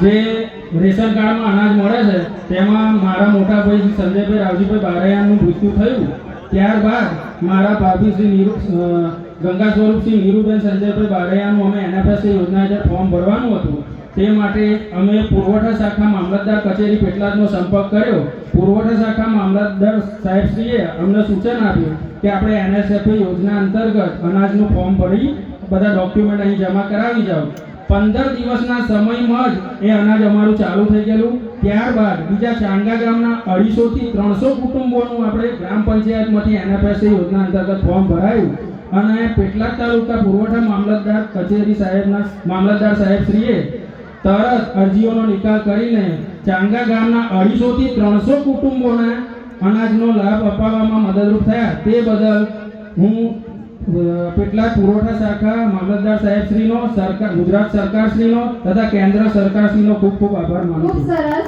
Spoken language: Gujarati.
જે રેશન કાર્ડમાં અનાજ મળે છે, તેમાં મારા મોટા ભાઈ શ્રી સંજયભાઈ રાવજીભાઈ બારૈયાનું મૃત્યુ થયું. ત્યારબાદ મારા ભાભી શ્રી નીરુ ગંગા સ્વરૂપસિંહ નીરુબેન સંજયભાઈ બારૈયાનું અમે એનએફએસ યોજના હેઠળ ફોર્મ ભરવાનું હતું. તે માટે અમે પુરવઠા શાખા મામલતદાર કચેરી પેટલાદનો સંપર્ક કર્યો. પુરવઠા શાખા મામલતદાર સાહેબશ્રીએ અમને સૂચન આપ્યું કે આપણે એનએસએફ યોજના અંતર્ગત અનાજનું ફોર્મ ભરી બધા ડોક્યુમેન્ટ અહીં જમા કરાવી જાઓ. પંદર દિવસના સમયમાં જ એ અનાજ અમારું ચાલુ થઈ ગયેલું. ત્યારબાદ બીજા ચાંગા ગામના અઢીસો થી ત્રણસો કુટુંબોનું આપણે ગ્રામ પંચાયતમાંથી એનએફએસ યોજના અંતર્ગત ફોર્મ ભરાયું. અને પેટલાદ તાલુકા પુરવઠા મામલતદાર કચેરી સાહેબના મામલતદાર સાહેબશ્રીએ તરત અરજીઓનો નિકાલ કરીને ચાંગા ગામના અઢીસોથી ત્રણસો કુટુંબોને અનાજનો લાભ અપાવવામાં મદદરૂપ થયા. તે બદલ હું અ, પેટલાદ પુરવઠા શાખા મામલતદાર સાહેબશ્રીનો સરકાર ગુજરાત સરકારશ્રીનો તથા કેન્દ્ર સરકારશ્રીનો ખૂબ ખૂબ આભાર માનું ખૂબ છું. સરસ.